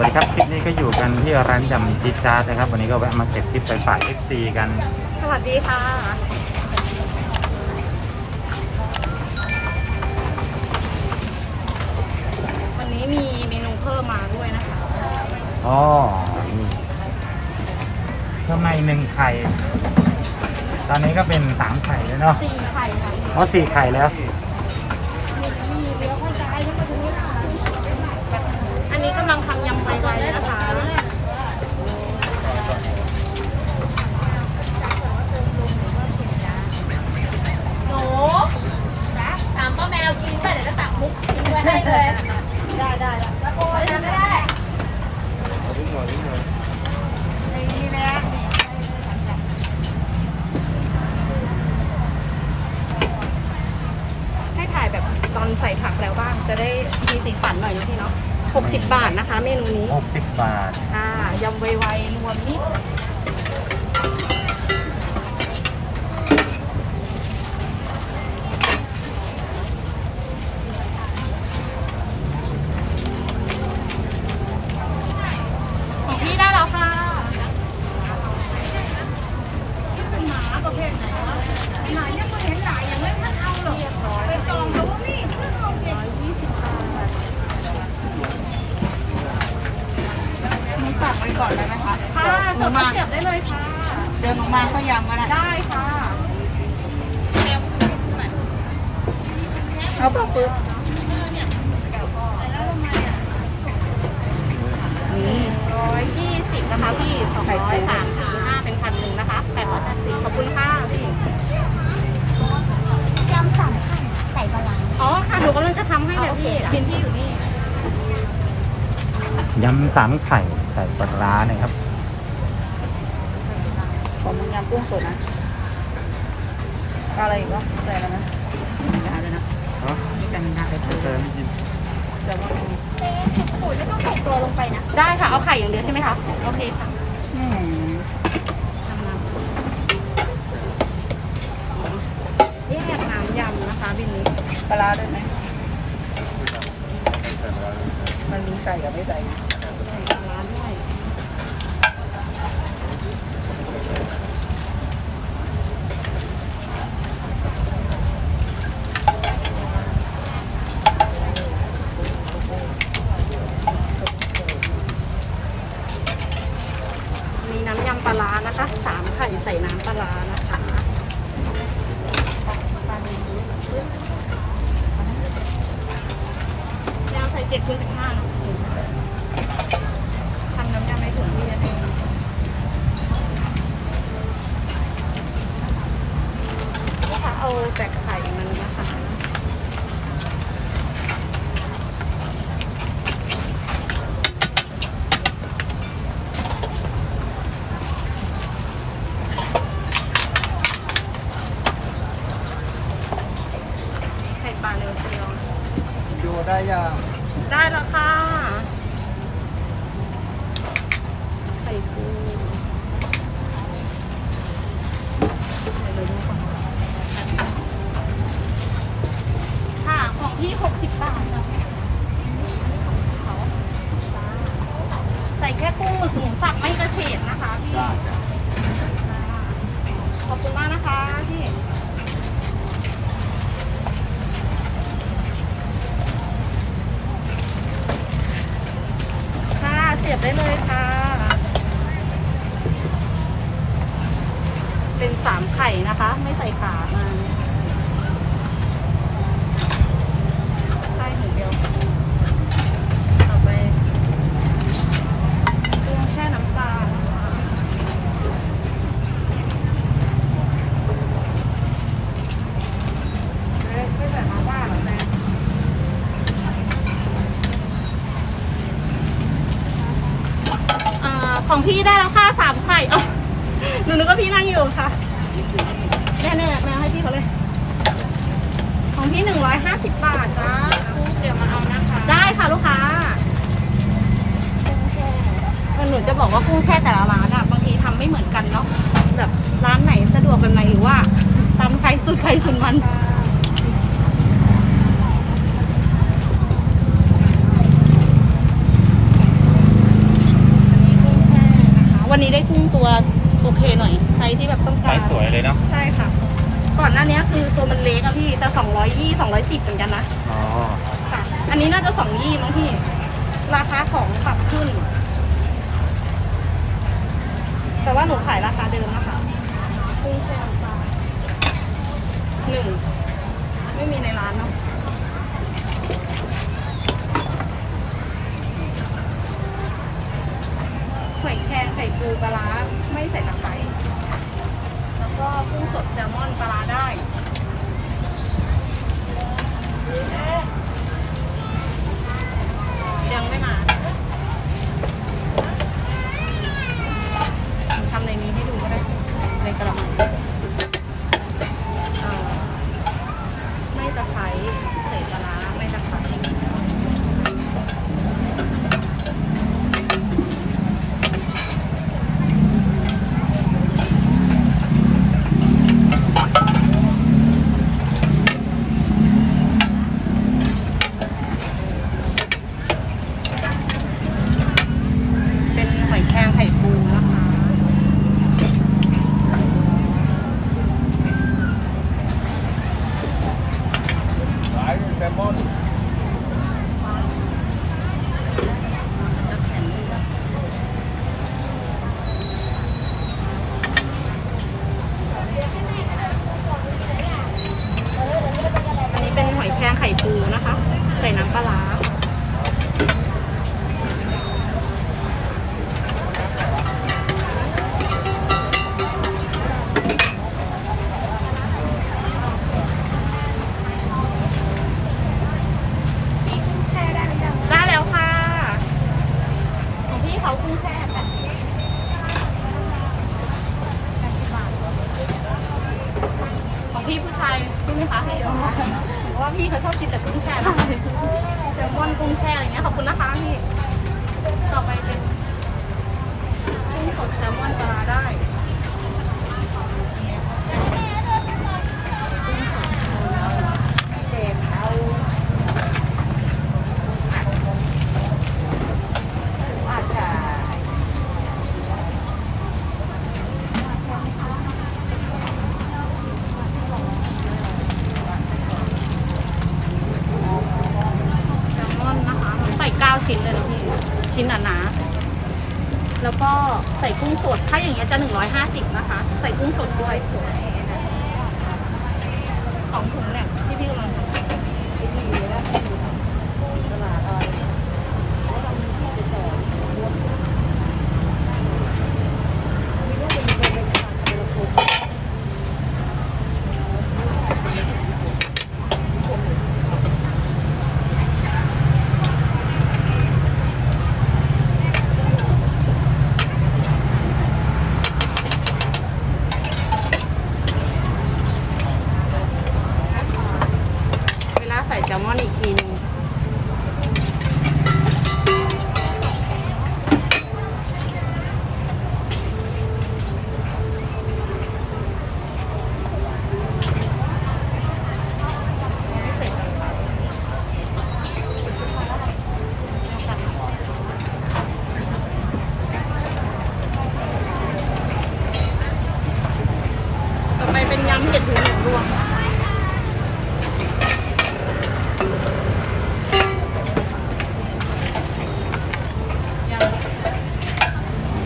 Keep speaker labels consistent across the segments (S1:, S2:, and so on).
S1: วัสดีครับคลิปนี้ก็อยู่กันที่ร้านยำจิจาร์ดนะครับ วันนี้ก็แวะมาเก็บคลิปไปฝาก FC กัน
S2: สวัสดีค่ะ วันนี้มีเมนูเพิ่มมาด้วยนะคะ
S1: อ๋อนี่ทำไมหนึ่งไข่ ตอนนี้ก็เป็นสามไข่แล้วเนาะ
S2: สี่ไข่ค่ะ
S1: อ๋อสี่ไข่แล้ว
S2: อันนี้กำลังทำยำไวๆนะคะ
S3: หนูถามป้าแมวกินไปเดี๋ยวจะตักมุกทิ้งไว้ให้เลย
S2: ได้ได้แล้ว
S3: ตะโกนนะไม่ได้
S2: นี่แหละให้ถ่ายแบบตอน ใส่ผักแล้วบ้าง จะได้มีสีสันหน่อยนะพี่เนาะ60 บาทนะคะ เมนูนี้
S1: 60 บาท
S2: อ่ายำไวๆรวมมิตร เอาปะ
S4: ปึ๊บ
S2: นี่ ร้อยยี่สิบนะคะพี่สองร้อยสามสี่ห้าเป็นพันหนึ่งนะคะแปดร้อยแปดสิบขอบคุณค่ะพี่
S3: ยำสามไข่ใส่ปลาร้า
S2: อ๋อค่ะหนูกำลังจะทำให้แบบพี่กินที่อยู่นี่
S1: ยำสามไข่ใส่ปลาร้านะครับ
S4: ผมมึงยำกุ้งสดนะเอาอะไรอีกวะใส่แล้วนะได้เลยนะ มีกันได้เลย
S1: เจอไม่กิน
S4: จะว่า
S3: เจ๊ปุ๋ยไม่ต้องใส่ตัวลงไปนะ
S2: ได้ค่ะ เอาไข่อย่างเดียวใช่ไหมคะ โอเคค่ะ
S4: อืม
S2: ทำน้ำแยกน้ำยำนะคะบินนี้
S4: ปลาร้าด้วยไหมมันมีใส่กับไม่ใส่
S2: ใส่ปลาร้าด้วย มีน้ำยำปลาร้านะคะสามไข่ใส่น้ำปลาร้านะคะยาวใส่เจ็ดคูณสิบห้านะทำน้ำยำให้ถึงที่นั่นเองลูกค้าเอา แต่ไข่มันนะคะไข่ปลาเรียวเซียว
S4: ดูได้ยัง
S2: ได้แล้วค่ะ ไข่ปูใส่เลยดีกว่าค่ะของพี่60 บาทค่ะใส่แค่กุ้งหมึกหมูสับไม่กระเฉดนะคะพี่ขอบคุณมากนะคะพี่ค่ะเสียบได้เลยค่ะ เป็นสามไข่นะคะ ไม่ใส่ขามาไส้หนึ่งเดียว ต่อไปกุ้งแช่น้ำปลานะคะเฮ้ยไม่แบบมาว่าเหรอแม่ อ่า ของพี่ได้แล้วค่ะสามไข่เอ๋อหนูนึกว่าพี่นั่งอยู่ค่ะแน่ๆแม่ให้พี่เขาเลย ของพี่หนึ่งร้อยห้าสิบบาทจ้าเดี๋ยวมาเอานะคะ ได้ค่ะลูกค้าเออหนูจะบอกว่ากุ้งแช่แต่ละร้านอะบางทีทำไม่เหมือนกันเนาะแบบร้านไหนสะดวกแบบไหนหรือว่าตามใครสุดใครสุดมัน วันนี้ได้กุ้งตัวโอเคหน่อยไซส์ที่แบบต้อง
S1: ไซ
S2: การ
S1: ส์สวยเลยเนาะ
S2: ใช่ค่ะ ก่อนหน้านี้คือตัวมันเล็กอะพี่แต่สองร้อยยี่สองร้อยสิบเหมือนกันนะ
S1: อ๋อ
S2: ค่ะ อันนี้น่าจะสองยี่มั้งพี่ ราคาของปรับขึ้น แต่ว่าหนูขายราคาเดิมนะคะกุ้งแช่น้ำปลาหนึ่งไม่มีในร้านเนาะ ไข่แครงไข่ปูปลาร้าไม่ใส่ตะไคร้แล้วก็กุ้งสดแซลมอนปลาร้าได้ยังไม่มาทำในนี้ให้ดูก็ได้ในกระมัง ชิ้นหนาๆแล้วก็ใส่กุ้งสด ถ้าอย่างเงี้ยจะ 150 นะคะ ใส่กุ้งสดด้วยสองถุงเนี่ยที่พี่กำลังทำเวลาใส่แซลมอนอีกทีนึงไม่ใส่ตะไคร้ต่อไปเป็นยำเห็ดหูหนูรวม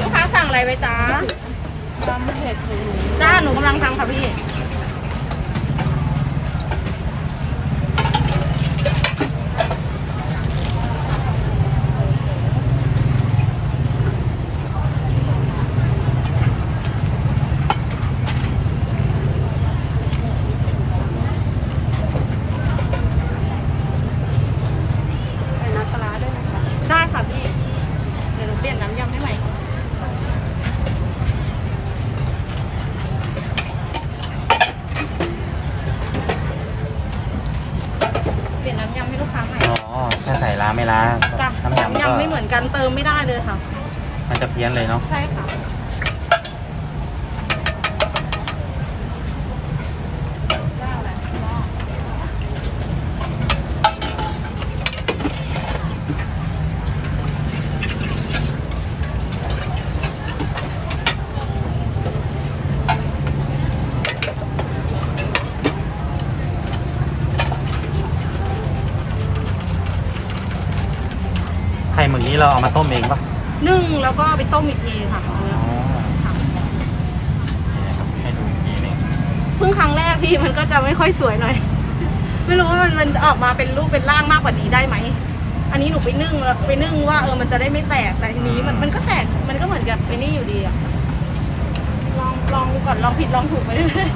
S2: ลูกค้าสั่งอะไรไปจ้า
S4: ตำเผ็ดหูหนู
S2: จ้าหนูกำลังทำค่ะพี่
S4: ใส่น้ำปลาร้าด้วยนะคะ
S2: ได้ค่ะพี่ เดี๋ยวหนูเปลี่ยนน้ำยำให้ใหม่ เปลี่ยนน้ำยำให้ลูกค้าใหม่
S1: อ๋อถ้าใส่ล้าไม่ล้า
S2: จ้ะ
S1: น้ำยำก็
S2: น้ำยำไม่เหมือน กันเติมไม่ได้เลยค่ะ
S1: มันจะเพี้ยนเลยเนาะ
S2: ใช่ค่ะ
S1: นี้เราเอามาต้มเองปะ
S2: นึ่งแล้วก็เอาไปต้มอีกทีค่ะ
S1: อ๋อนี่ครับให้ดูอีกทีหนึง
S2: เพิ่งครั้งแรกพี่มันก็จะไม่ค่อยสวยหน่อย ไม่รู้ว่ามันมันจะออกมาเป็นรูปเป็นร่างมากกว่านี้ได้ไหม อันนี้หนูไปนึ่งแล้วไปนึ่งว่าเออมันจะได้ไม่แตกแต่ทีนี้มันมันก็แตกมันก็เหมือนกับไปนี่อยู่ดีอะลองลองดูก่อนลองผิดลองถูกไปเรื่อย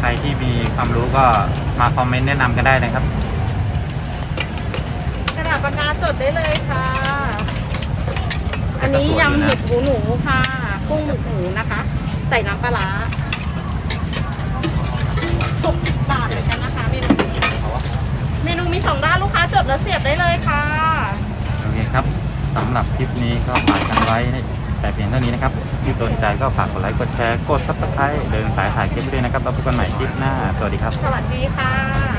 S1: ใครที่มีความรู้ก็มาคอมเมนต์แนะนำกันได้นะครับ
S2: ๆกระดาษปากกาจดได้เลยค่ะ อันนี้ยำเห็ดหูหนูค่ะ กุ้งหมึกหมูนะคะ ใส่น้ำปลาร้าหกสิบบาทเหมือนกันนะคะ เมนูนี้เมนูมีสองด้านลูกค้าจดแล้วเสียบได้เลยค่ะ
S1: โอเคครับสำหรับคลิปนี้ก็ฝากกันไว้แต่เพียงเท่านี้นะครับที่สนใจก็ฝากกดไลค์ กดแชร์ กดซับสไครต์เดินสายถ่ายคลิปด้วยนะครับ แล้วพบกันใหม่คลิปหน้า สวัสดีครับ
S2: สวัสดีค่ะ